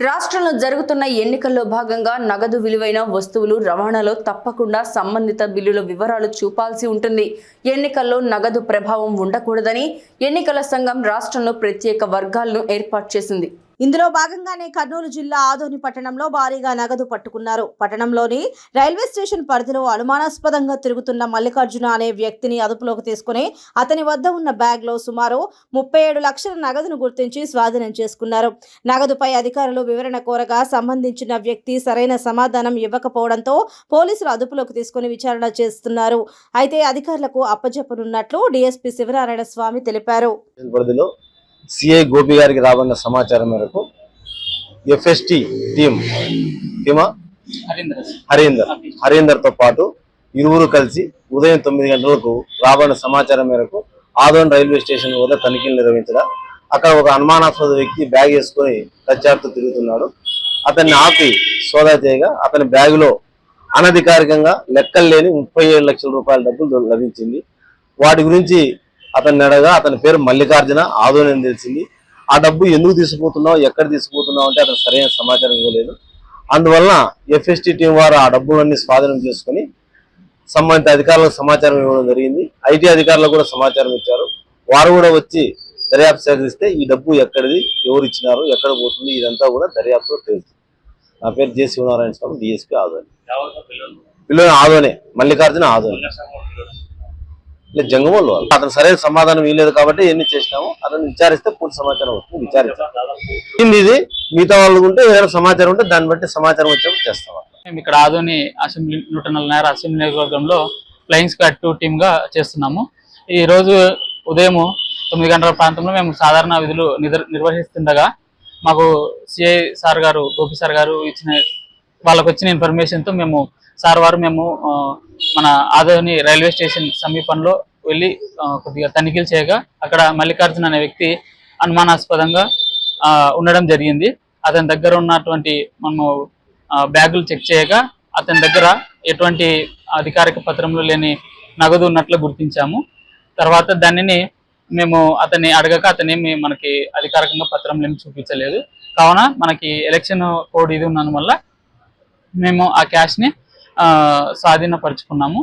రాష్ట్రంలో జరుగుతున్న ఎన్నికల్లో భాగంగా నగదు విలువైన వస్తువులు రవాణాలో తప్పకుండా సంబంధిత బిల్లుల వివరాలు చూపాల్సి ఉంటుంది. ఎన్నికల్లో నగదు ప్రభావం ఉండకూడదని ఎన్నికల సంఘం రాష్ట్రంలో ప్రత్యేక వర్గాలను ఏర్పాటు చేసింది. ఇందులో భాగంగానే కర్నూలు జిల్లా ఆదోని పట్టణంలో భారీగా నగదు పట్టుకున్నారు. పట్టణంలోని రైల్వే స్టేషన్ పరిధిలో అనుమానాస్పదంగా తిరుగుతున్న మల్లికార్జున అనే వ్యక్తిని అదుపులోకి తీసుకుని అతని వద్ద ఉన్న బ్యాగ్లో సుమారు ముప్పై ఏడు లక్షల నగదును గుర్తించి స్వాధీనం చేసుకున్నారు. నగదుపై అధికారులు వివరణ కోరగా సంబంధించిన వ్యక్తి సరైన సమాధానం ఇవ్వకపోవడంతో పోలీసులు అదుపులోకి తీసుకుని విచారణ చేస్తున్నారు. అయితే అధికారులకు అప్పజెప్పనున్నట్లు డిఎస్పీ శివనారాయణ స్వామి తెలిపారు. సిఐ గోపి గారికి రాబడిన సమాచారం మేరకు ఎఫ్ఎస్టి టీం టీమా హరీందర్ హరీందర్. తో పాటు ఇరువురు కలిసి ఉదయం తొమ్మిది గంటలకు రాబడిన సమాచారం మేరకు ఆదోన్ రైల్వే స్టేషన్ వద్ద తనిఖీలు నిర్వహించగా అక్కడ ఒక అనుమానాస్పద వ్యక్తి బ్యాగ్ వేసుకొని తచ్చాడుతూ తిరుగుతున్నాడు. అతన్ని ఆపి సోదా చేయగా అతని బ్యాగులో అనధికారికంగా లెక్కలు లేని ముప్పై ఏడు లక్షల రూపాయల డబ్బులు లభించింది. వాటి గురించి అతన్ని అడగా అతని పేరు మల్లికార్జున ఆదోని అని తెలిసింది. ఆ డబ్బు ఎందుకు తీసుకుపోతున్నావు ఎక్కడ తీసుకుపోతున్నావు అంటే అతను సరైన సమాచారం ఇవ్వలేదు. అందువలన ఎఫ్ఎస్టి టీం వారు ఆ డబ్బులన్నీ స్వాధీనం చేసుకుని సంబంధిత అధికారులకు సమాచారం ఇవ్వడం జరిగింది. ఐటీ అధికారులకు కూడా సమాచారం ఇచ్చారు. వారు కూడా వచ్చి దర్యాప్తు సేకరిస్తే ఈ డబ్బు ఎక్కడిది ఎవరు ఇచ్చినారు ఎక్కడ పోతుంది ఇదంతా కూడా దర్యాప్తులో తెలుస్తుంది నా పేరు జె. శివనారాయణ స్వామి డిఎస్పీ ఆదోని. పిల్లలు? ఆదోనే మల్లికార్జున ఆదోని. లేదు జంగమోళ్ళు వాళ్ళు అతను సరైన సమాధానం ఇవ్వలేదు కాబట్టి ఎన్ని చేసినాము అతను విచారిస్తే పూర్తి సమాచారం వస్తుంది విచారించింది ఇది మిగతా వాళ్ళు ఉంటే ఏదైనా సమాచారం ఉంటే దాన్ని బట్టి సమాచారం వచ్చేప్పుడు చేస్తాం మేము ఇక్కడ ఆదోని అసెంబ్లీ నూట నలభై అసెంబ్లీ నియోజకవర్గంలో ఫ్లయింగ్ స్క్వాడ్ టూ టీమ్గా చేస్తున్నాము. ఈ రోజు ఉదయం తొమ్మిది గంటల ప్రాంతంలో మేము సాధారణ విధులు నిర్వహిస్తుండగా మాకు సిఐ సార్ గారు గోపి సార్ గారు ఇచ్చిన వాళ్ళకు వచ్చిన ఇన్ఫర్మేషన్తో మేము సార్ వారు మేము మన ఆదోని రైల్వే స్టేషన్ సమీపంలో వెళ్ళి కొద్దిగా తనిఖీలు చేయగా అక్కడ మల్లికార్జున అనే వ్యక్తి అనుమానాస్పదంగా ఉండడం జరిగింది. అతని దగ్గర ఉన్నటువంటి మనము బ్యాగులు చెక్ చేయగా అతని దగ్గర ఎటువంటి అధికారిక పత్రంలో లేని నగదు ఉన్నట్లు గుర్తించాము. తర్వాత దానిని మేము అతన్ని అడగక అతనేమి మనకి అధికారికంగా పత్రం ఏమి చూపించలేదు. కావున మనకి ఎలక్షన్ కోడ్ ఇది ఉన్నందువల్ల మేము ఆ క్యాష్ని స్వాధీనపరుచుకున్నాము.